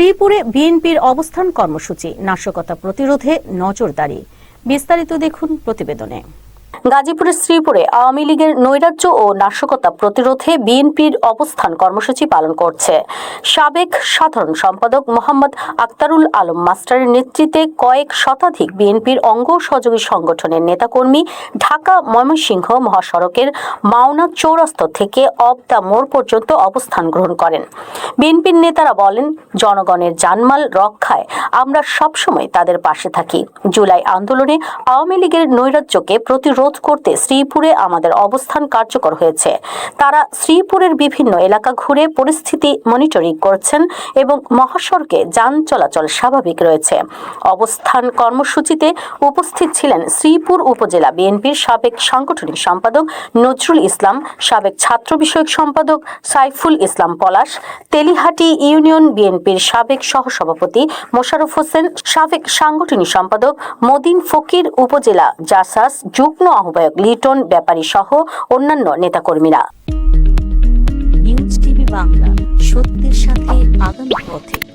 শ্রীপুরে বিএনপির অবস্থান কর্মসূচি নাশকতা প্রতিরোধে নজরদারি। বিস্তারিত দেখুন প্রতিবেদনে। গাজীপুরের শ্রীপুরে আওয়ামী লীগের নৈরাজ্য ও নাশকতা প্রতিরোধে বিএনপির অবস্থান কর্মসূচি পালন করছে। সাবেক সাধারণ সম্পাদক মোহাম্মদ আক্তারুল আলম মাস্টারের নেতৃত্বে কয়েক শতাধিক বিএনপির অঙ্গ সহযোগী সংগঠনের নেতাকর্মী ঢাকা ময়মনসিংহ মহাসড়কের মাওনা চৌরাস্ত থেকে অব দ্য মোড় পর্যন্ত অবস্থান গ্রহণ করেন। বিএনপির নেতারা বলেন, জনগণের জানমাল রক্ষায় আমরা সবসময় তাদের পাশে থাকি। জুলাই আন্দোলনে আওয়ামী লীগের নৈরাজ্যকে প্রতিরোধ করতে শ্রীপুরে আমাদের অবস্থান কার্যকর হয়েছে। তারা শ্রীপুরের বিভিন্ন এলাকা ঘুরে পরিস্থিতি মনিটরিং করছেন এবং মহাসড়কে যান চলাচল স্বাভাবিক রয়েছে। অবস্থান কর্মসূচিতে উপস্থিত ছিলেন শ্রীপুর উপজেলা বিএনপির সাবেক সাংগঠনিক সম্পাদক নজরুল ইসলাম, সাবেক ছাত্র বিষয়ক সম্পাদক সাইফুল ইসলাম পলাশ, তেলিহাটি ইউনিয়ন বিএনপির সাবেক সহসভাপতি মোশাররফ হোসেন, সাবেক সাংগঠনিক সম্পাদক মদিন ফকির, উপজেলা জাসাস, যুগ্ম আহ্বায়ক লিটন ব্যাপারী সহ অন্যান্য নেতাকর্মীরা। নিউজ টিভি বাংলা সত্যের সাথে আগামী পথে।